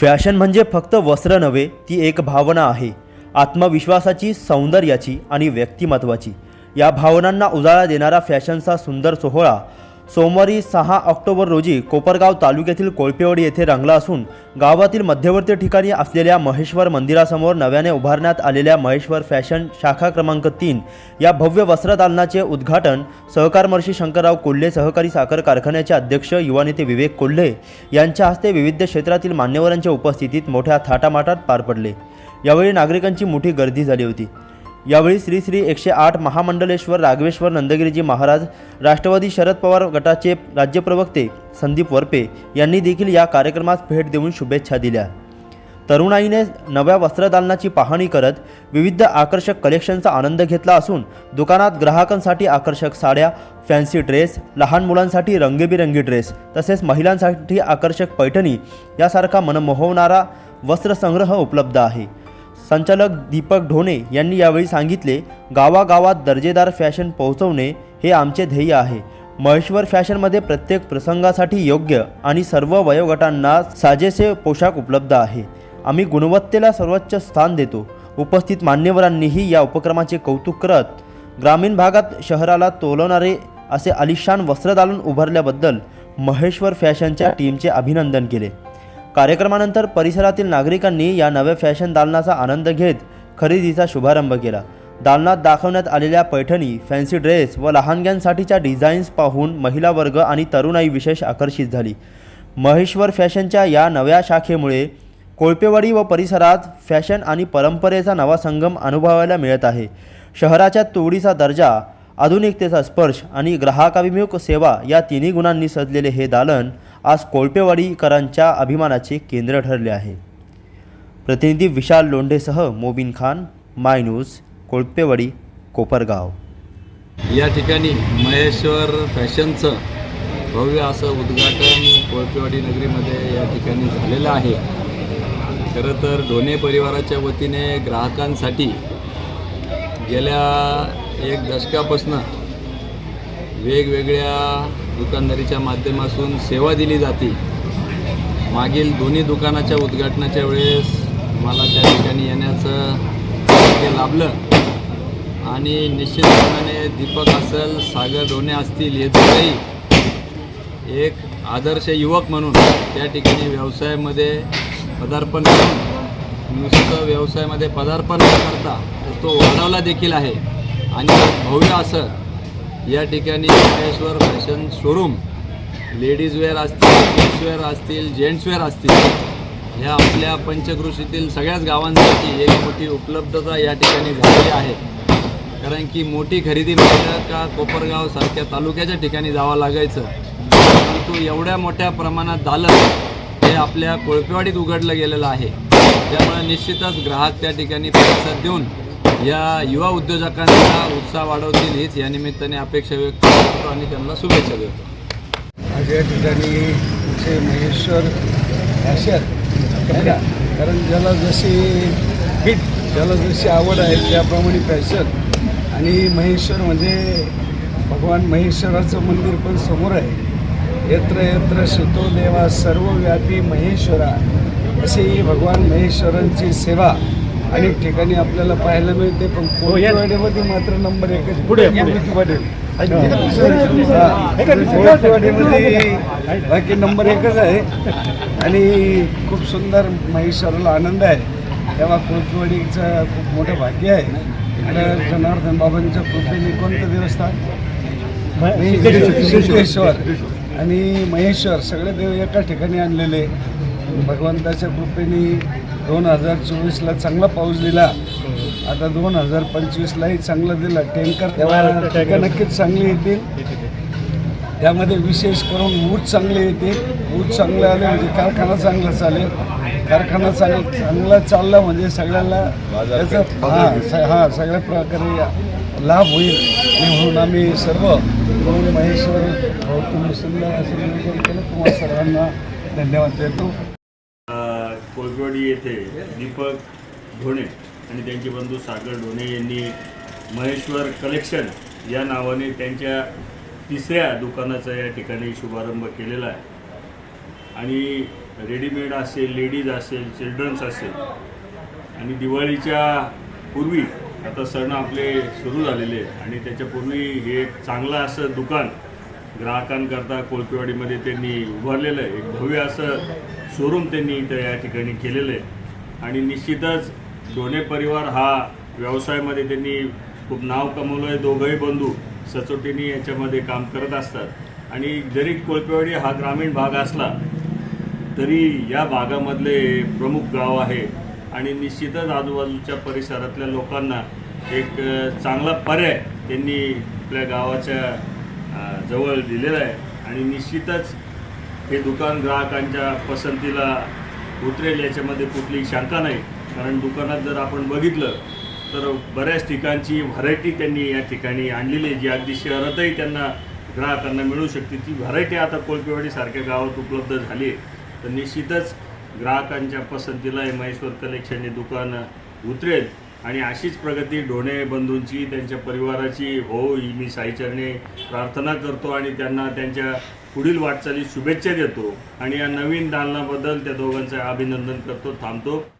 Fashion म्हणजे फक्त वस्त्र नव्हे ती एक भावना आहे. आत्मविश्वासाची सौंदर्याची आणि व्यक्तिमत्वाची. या भावनांना उजाळा देणारा फॅशनचा सुंदर सोहळा सोमवारी सहा ऑक्टोबर रोजी कोपरगाव तालुक्यातील कोळपेवाडी येथे रंगला असून गावातील मध्यवर्ती ठिकाणी असलेल्या महेश्वर मंदिरासमोर नव्याने उभारण्यात आलेल्या महेश्वर फॅशन शाखा क्रमांक तीन या भव्य वस्त्रदालनाचे उद्घाटन सहकारमर्षी शंकरराव कोल्हे सहकारी साखर कारखान्याचे अध्यक्ष युवा नेते विवेक कोल्हे यांच्या हस्ते विविध क्षेत्रातील मान्यवरांच्या उपस्थितीत मोठ्या थाटामाटात पार पडले. यावेळी नागरिकांची मोठी गर्दी झाली होती. यावेळी श्री श्री एकशे आठ महामंडलेश्वर राघवेश्वर नंदगिरीजी महाराज राष्ट्रवादी शरद पवार गटाचे राज्य प्रवक्ते संदीप वरपे यांनी देखील या कार्यक्रमास भेट देऊन शुभेच्छा दिल्या. तरुणाईने नव्या वस्त्रदालनाची पाहणी करत विविध आकर्षक कलेक्शनचा आनंद घेतला असून दुकानात ग्राहकांसाठी आकर्षक साड्या फॅन्सी ड्रेस लहान मुलांसाठी रंगीबिरंगी ड्रेस तसेच महिलांसाठी आकर्षक पैठणी यासारखा मनमोहवणारा वस्त्रसंग्रह उपलब्ध आहे. संचालक दीपक ढोणे यांनी यावेळी सांगितले गावागावात दर्जेदार फॅशन पोहोचवणे हे आमचे ध्येय आहे. महेश्वर फॅशनमध्ये प्रत्येक प्रसंगासाठी योग्य आणि सर्व वयोगटांना साजेसे पोशाख उपलब्ध आहे. आम्ही गुणवत्तेला सर्वोच्च स्थान देतो. उपस्थित मान्यवरांनीही या उपक्रमाचे कौतुक करत ग्रामीण भागात शहराला तोलवणारे असे आलिशान वस्त्रदालन उभारल्याबद्दल महेश्वर फॅशनच्या टीमचे अभिनंदन केले. कार्यक्रमानंतर परिसरातील नागरिकांनी या नव्या फॅशन दालनाचा आनंद घेत खरेदीचा शुभारंभ केला. दालनात दाखवण्यात आलेल्या पैठणी फॅन्सी ड्रेस व लहानग्यांसाठीच्या डिझाईन्स पाहून महिला वर्ग आणि तरुणाई विशेष आकर्षित झाली. महेश्वर फॅशनच्या या नव्या शाखेमुळे कोळपेवाडी व परिसरात फॅशन आणि परंपरेचा नवा संगम अनुभवायला मिळत आहे. शहराच्या तोडीचा दर्जा आधुनिकतेचा स्पर्श आणि ग्राहकाभिमुख सेवा या तिन्ही गुणांनी सजलेले हे दालन आज कोळपेवाडीकरांच्या अभिमानाचे केंद्र ठरले आहे. प्रतिनिधी विशाल लोंढेसह मोबिन खान माय न्यूज कोळपेवाडी कोपरगाव. या ठिकाणी महेश्वर फॅशनचं भव्य असं उद्घाटन कोळपेवाडी नगरीमध्ये या ठिकाणी झालेलं आहे. खरं तर ढोणे परिवाराच्या वतीने ग्राहकांसाठी गेल्या एक दशकापासून वेगवेगळ्या दुकानदारीच्या माध्यमातून सेवा दिली जाते. मागील दोन्ही दुकानाच्या उद्घाटनाच्या वेळेस मला त्या ठिकाणी येण्याचं भाग्य लाभलं. आणि निश्चितपणाने दीपक असेल सागर डोणे असतील हे दोघंही एक आदर्श युवक म्हणून त्या ठिकाणी व्यवसायामध्ये पदार्पण करून नुसतं व्यवसायामध्ये पदार्पण न करता तो वाढवला देखील आहे. आणि भव्य असं या ठिकाणी Maheshwar fashion showroom ladies wear असतील किड्स वेअर असतील जेंट्स वेअर असतील ह्या आपल्या पंचकृषीतील सगळ्याच गावांसाठी एक मोठी उपलब्धता या ठिकाणी झालेली आहे. कारण की मोठी खरेदी म्हटलं का कोपरगाव सारख्या तालुक्याच्या ठिकाणी जावं लागायचं. परंतु एवढ्या मोठ्या प्रमाणात दालन हे आपल्या कोळपेवाडीत उघडलं गेलेलं आहे. त्यामुळे निश्चितच ग्राहक त्या ठिकाणी प्रतिसाद देऊन या युवा उद्योजकांचा उत्साह वाढवतील हीच या निमित्ताने अपेक्षा व्यक्त करतो आणि त्यांना शुभेच्छा देतो. आज या ठिकाणी तुमचे महेश्वर फॅशन कारण ज्याला जशी फिट ज्याला जशी आवड आहे त्याप्रमाणे फॅशन आणि महेश्वर म्हणजे भगवान महेश्वराचं मंदिर पण समोर आहे. यत्र यत्र शितो देवा सर्वव्यापी महेश्वरा. अशी भगवान महेश्वरांची सेवा अनेक ठिकाणी आपल्याला पाहायला मिळते पण कोळपेवाडीमध्ये मात्र नंबर एकच पुढे कोळपेवाडीमध्ये बाकी नंबर एकच आहे. आणि खूप सुंदर महेश्वराला आनंद आहे. तेव्हा कोळपेवाडीचं खूप मोठं भाग्य आहे. आणि जनार्दन बाबांच्या कृपेने कोणतं देवस्थान? सिद्धेश्वर. आणि महेश्वर सगळे देव एका ठिकाणी आणलेले. भगवंताच्या कृपेने दोन हजार चोवीसला चांगला पाऊस दिला. आता दोन हजार पंचवीसलाही चांगला दिला. टँकर तेव्हा टँकर नक्कीच चांगली येतील. त्यामध्ये विशेष करून ऊस चांगले येतील. ऊस चांगले आले म्हणजे कारखाना चांगला चालेल. कारखाना चांगला चांगला चालला म्हणजे सगळ्यांना त्याचा हां स हां सगळ्या प्रकारे लाभ होईल. आणि म्हणून आम्ही सर्व महेश्वर भाऊ तुम्ही सुंदर असं नियोजन केलं. तुम्हाला सर्वांना धन्यवाद देतो. कोळपेवाडी येथे दीपक ढोणे आणि त्यांचे बंधू सागर ढोणे यांनी महेश्वर कलेक्शन या नावाने त्यांच्या तिसऱ्या दुकानाचा या ठिकाणी शुभारंभ केलेला आहे. आणि रेडीमेड असेल लेडीज असेल चिल्ड्रन्स असेल आणि दिवाळीच्या पूर्वी आता सण आपले सुरू झालेले आहेत आणि त्याच्यापूर्वी हे एक चांगलं असं दुकान ग्राहकांकरता कोळपेवाडीमध्ये त्यांनी उभारलेलं आहे. एक भव्य असं शोरूम त्यांनी इथं या ठिकाणी केलेलं आहे. आणि निश्चितच दोन्ही परिवार हा व्यवसायामध्ये त्यांनी खूप नाव कमवलं आहे दोघंही बंधू सचोटीने याच्यामध्ये काम करत असतात. आणि जरी कोळपेवाडी हा ग्रामीण भाग असला तरी या भागामधले प्रमुख गाव आहे. आणि निश्चितच आजूबाजूच्या परिसरातल्या लोकांना एक चांगला पर्याय त्यांनी आपल्या गावाच्या जवळ दिलेलं आहे. आणि निश्चितच हे दुकान ग्राहकांच्या पसंतीला उतरेल याच्यामध्ये कुठलीही शंका नाही. कारण दुकानात जर आपण बघितलं तर बऱ्याच ठिकाणची व्हरायटी त्यांनी या ठिकाणी आणलेली आहे जी अगदी शहरातही त्यांना ग्राहकांना मिळू शकते. ती व्हरायटी आता कोळपेवाडीसारख्या गावात उपलब्ध झाली आहे. तर निश्चितच ग्राहकांच्या पसंतीला हे महेश्वर कलेक्शन हे दुकान उतरेल. आणि अशीच प्रगती ढोणे बंधूंची त्यांच्या परिवाराची हो ही मी साईचरणे प्रार्थना करतो आणि त्यांना त्यांच्या पुढील वाटचाली शुभेच्छा देतो. आणि या नवीन दालनाबद्दल त्या दोघांचं अभिनंदन करतो थांबतो.